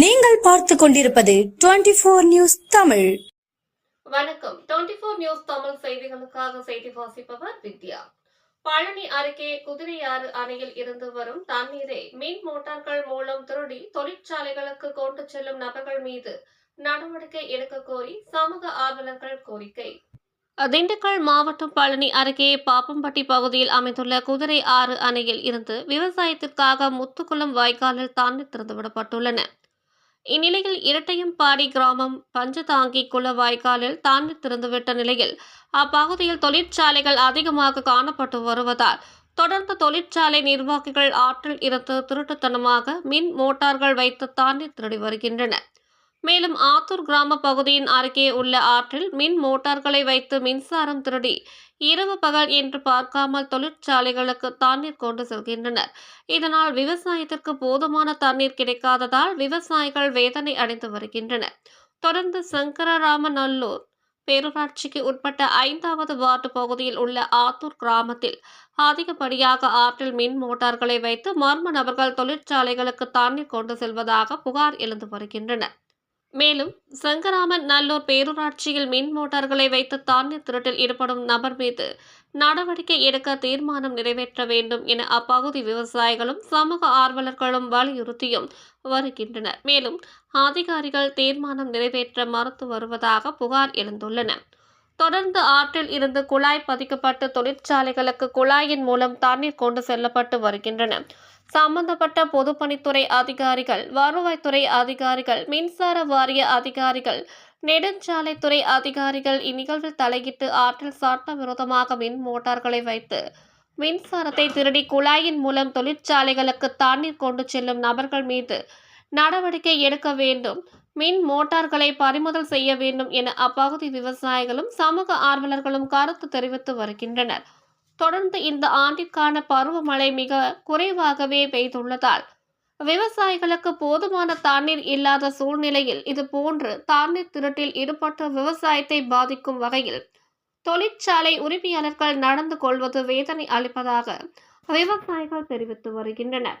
நீங்கள் பார்த்து கொண்டிருப்பது டுவெண்டி போர் நியூஸ் தமிழ். வணக்கம். டுவெண்டி போர் நியூஸ் தமிழ் செய்திகளுக்காக செய்தி வாசிப்பவர் வித்யா. பழனி அருகே குதிரையாறு அணையில் இருந்து வரும் தண்ணீரை மின் மோட்டார்கள் மூலம் திருடி தொழிற்சாலைகளுக்கு கொண்டு செல்லும் நபர்கள் மீது நடவடிக்கை எடுக்க கோரி சமூக ஆர்வலர்கள் கோரிக்கை. திண்டுக்கல் மாவட்டம் பழனி அருகே பாப்பம்பட்டி பகுதியில் அமைந்துள்ள குதிரை ஆறு அணையில் இருந்து விவசாயத்திற்காக முத்துக்குளம் வாய்க்காலில் தண்ணீர் திறந்துவிடப்பட்டுள்ளன. இந்நிலையில் இரட்டையம்பாடி கிராமம் பஞ்சதாங்கி குள வாய்க்காலில் தாண்டி திறந்துவிட்ட நிலையில் அப்பகுதியில் தொழிற்சாலைகள் அதிகமாக காணப்பட்டு வருவதால் தொடர்ந்து தொழிற்சாலை நிர்வாகிகள் ஆற்றில் இருந்து திருட்டுத்தனமாக மின் மோட்டார்கள் வைத்து தாண்டி திருடி வருகின்றனர். மேலும் ஆத்தூர் கிராம பகுதியின் அருகே உள்ள ஆற்றில் மின் மோட்டார்களை வைத்து மின்சாரம் திருடி இரவு பகல் என்று பார்க்காமல் தொழிற்சாலைகளுக்கு தண்ணீர் கொண்டு செல்கின்றனர். இதனால் விவசாயத்திற்கு போதுமான தண்ணீர் கிடைக்காததால் விவசாயிகள் வேதனை அடைந்து வருகின்றனர். தொடர்ந்து சங்கரராமநல்லூர் பேரூராட்சிக்கு உட்பட்ட ஐந்தாவது வார்டு பகுதியில் உள்ள ஆத்தூர் கிராமத்தில் அதிகப்படியாக ஆற்றில் மின் மோட்டார்களை வைத்து மர்ம நபர்கள் தொழிற்சாலைகளுக்கு தண்ணீர் கொண்டு செல்வதாக புகார் எழுந்து வருகின்றனர். மேலும் சங்கராமன் நல்லூர் பேரூராட்சியில் மின் மோட்டார்களை வைத்து தானிய திருட்டில் ஈடுபடும் நபர் மீது நடவடிக்கை எடுக்க தீர்மானம் நிறைவேற்ற வேண்டும் என அப்பகுதி விவசாயிகளும் சமூக ஆர்வலர்களும் வலியுறுத்தியும் வருகின்றனர். மேலும் அதிகாரிகள் தீர்மானம் நிறைவேற்ற மறுத்து வருவதாக புகார் எழுந்துள்ளன. தொடர்ந்து ஆற்றில் இருந்து குழாய் பதிக்கப்பட்டு தொழிற்சாலைகளுக்கு குழாயின் மூலம் தண்ணீர் கொண்டு செல்லப்பட்டு வருகின்றன. சம்பந்தப்பட்ட பொதுப்பணித்துறை அதிகாரிகள் வருவாய்த்துறை அதிகாரிகள் மின்சார வாரிய அதிகாரிகள் நெடுஞ்சாலைத்துறை அதிகாரிகள் இந்நிகழ்வில் தலையிட்டு ஆற்றில் சட்டவிரோதமாக மின் மோட்டார்களை வைத்து மின்சாரத்தை திருடி குழாயின் மூலம் தொழிற்சாலைகளுக்கு தண்ணீர் கொண்டு செல்லும் நபர்கள் மீது நடவடிக்கை எடுக்க வேண்டும். மின் மோட்டார்களை பறிமுதல் செய்ய வேண்டும் என அப்பகுதி விவசாயிகளும் சமூக ஆர்வலர்களும் கருத்து தெரிவித்து வருகின்றனர். தொடர்ந்து இந்த ஆண்டிற்கான பருவமழை மிக குறைவாகவே பெய்துள்ளதால் விவசாயிகளுக்கு போதுமான தண்ணீர் இல்லாத சூழ்நிலையில் இது போன்று தண்ணீர் திருட்டில் ஈடுபட்டு விவசாயத்தை பாதிக்கும் வகையில் தொழிற்சாலை உரிமையாளர்கள் நடந்து கொள்வது வேதனை அளிப்பதாக விவசாயிகள் தெரிவித்து வருகின்றனர்.